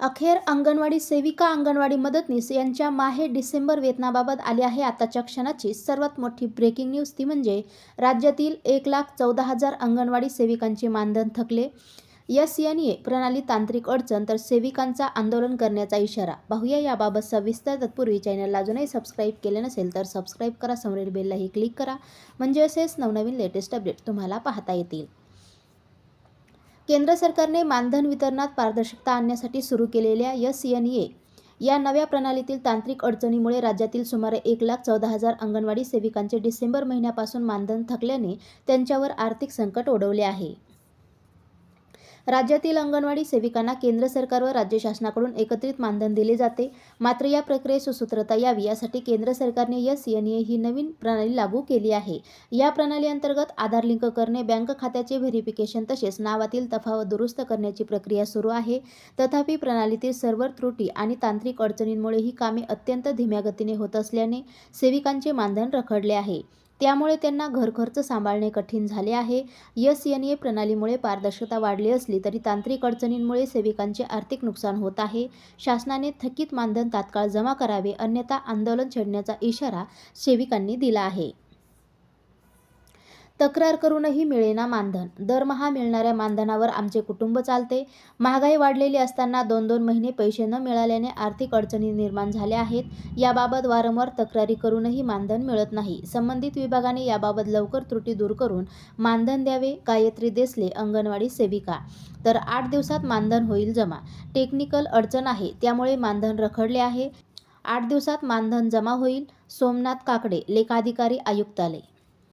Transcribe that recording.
अखेर अंगणवाडी सेविका अंगणवाडी मदतनीस यांच्या माहे डिसेंबर वेतनाबाबत आली आहे आताच्या क्षणाची सर्वात मोठी ब्रेकिंग न्यूज ती म्हणजे राज्यातील एक लाख चौदा हजार अंगणवाडी सेविकांचे मानधन थकले. एस एन ए प्रणाली तांत्रिक अडचण तर सेविकांचा आंदोलन करण्याचा इशारा. पाहूया याबाबत सविस्तर तत्पूर्वी चॅनलला अजूनही सबस्क्राईब केले नसेल तर सबस्क्राईब करा. समोरील बेललाही क्लिक करा. म्हणजे असेच नवनवीन लेटेस्ट अपडेट तुम्हाला पाहता येतील. केंद्र सरकारने मानधन वितरणात पारदर्शकता आणण्यासाठी सुरू केलेल्या एस एन ए या नव्या प्रणालीतील तांत्रिक अडचणीमुळे राज्यातील सुमारे एक लाख चौदा हजार अंगणवाडी सेविकांचे डिसेंबर महिन्यापासून मानधन थकल्याने त्यांच्यावर आर्थिक संकट ओढवले आहे. राज्यातील अंगणवाडी सेविकांना केंद्र सरकार व राज्य शासनाकडून एकत्रित मानधन दिले जाते. मात्र या प्रक्रियेत सुसूत्रता यावी यासाठी केंद्र सरकारने एस एन ए ही नवीन प्रणाली लागू केली आहे. या प्रणाली अंतर्गत आधार लिंक करणे बँक खात्याचे व्हेरिफिकेशन तसेच नावातील तफावत दुरुस्त करण्याची प्रक्रिया सुरू आहे. तथापि प्रणालीतील सर्व्हर त्रुटी आणि तांत्रिक अडचणींमुळे ही कामे अत्यंत धीम्या गतीने होत असल्याने सेविकांचे मानधन रखडले आहे. त्यामुळे त्यांना घरखर्च सांभाळणे कठीण झाले आहे. यस एन ए प्रणालीमुळे पारदर्शकता वाढली असली तरी तांत्रिक अडचणींमुळे सेविकांचे आर्थिक नुकसान होत आहे. शासनाने थकीत मानधन तात्काळ जमा करावे अन्यथा आंदोलन छेडण्याचा इशारा सेविकांनी दिला आहे. तक्रार करूनही मिळेना मानधन. दरमहा मिळणाऱ्या मानधनावर आमचे कुटुंब चालते. महागाई वाढलेली असताना दोन दोन महिने पैसे न मिळाल्याने आर्थिक अडचणी निर्माण झाल्या आहेत. याबाबत वारंवार तक्रारी करूनही मानधन मिळत नाही. संबंधित विभागाने याबाबत लवकर त्रुटी दूर करून मानधन द्यावे गायत्री देसले अंगणवाडी सेविका. तर आठ दिवसात मानधन होईल जमा. टेक्निकल अडचण आहे त्यामुळे मानधन रखडले आहे. आठ दिवसात मानधन जमा होईल. सोमनाथ काकडे लेखाधिकारी आयुक्तालय.